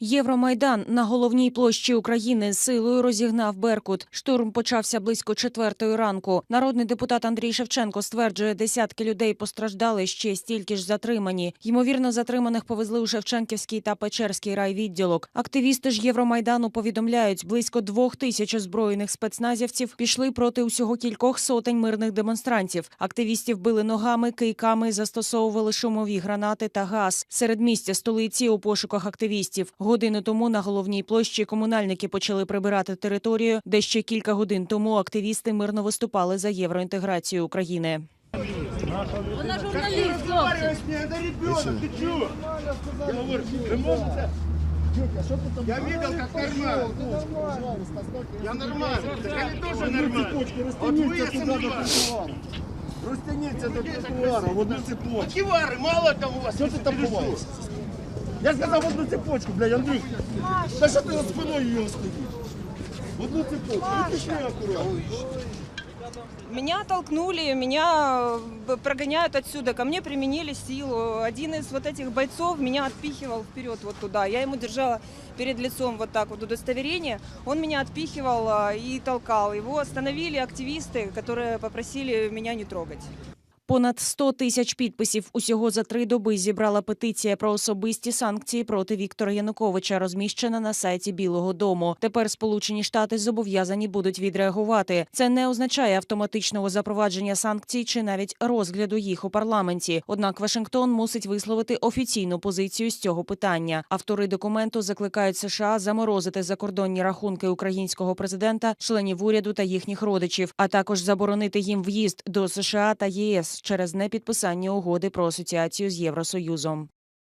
Євромайдан на головній площі України силою розігнав Беркут. Штурм почався близько четвертої ранку. Народний депутат Андрій Шевченко стверджує, десятки людей постраждали, ще стільки ж затримані. Ймовірно, затриманих повезли у Шевченківський та Печерський райвідділок. Активісти ж Євромайдану повідомляють, близько двох тисяч озброєних спецназівців пішли проти усього кількох сотень мирних демонстрантів. Активістів били ногами, кийками, застосовували шумові гранати та газ. Серед місця столиці у пошуках активістів. Годину тому на головній площі комунальники почали прибирати територію, де ще кілька годин тому активісти мирно виступали за євроінтеграцію України. Вона журналіст, хлопці. разговариваешь с ней, это ребенок, ты чё? Я говорю, вы можете? Я видел, как нормально. Я нормально. Так они тоже нормально. Вот вы я сомневаюсь. Розтягніться до тротуара, в одну цепочку. Кивары, мало там у вас. Що ти там ховаєшся? Я сказав в одну цепочку, блядь, Андрюх. Та що ти за спиною його стоїш? Одну цепочку. Ну пішли акуратно. Меня толкнули, меня э, прогоняют отсюда. Ко мне применили силу. Один из вот этих бойцов меня отпихивал вперед вот туда. Я ему держала перед лицом вот так вот удостоверение. Он меня отпихивал а, и толкал. Его остановили активисты, которые попросили меня не трогать. Понад 100 тисяч підписів усього за три доби зібрала петиція про особисті санкції проти Віктора Януковича, розміщена на сайті Білого Дому. Тепер Сполучені Штати зобов'язані будуть відреагувати. Це не означає автоматичного запровадження санкцій чи навіть розгляду їх у парламенті. Однак Вашингтон мусить висловити офіційну позицію з цього питання. Автори документу закликають США заморозити закордонні рахунки українського президента, членів уряду та їхніх родичів, а також заборонити їм в'їзд до США та ЄС через непідписання угоди про асоціацію з Євросоюзом.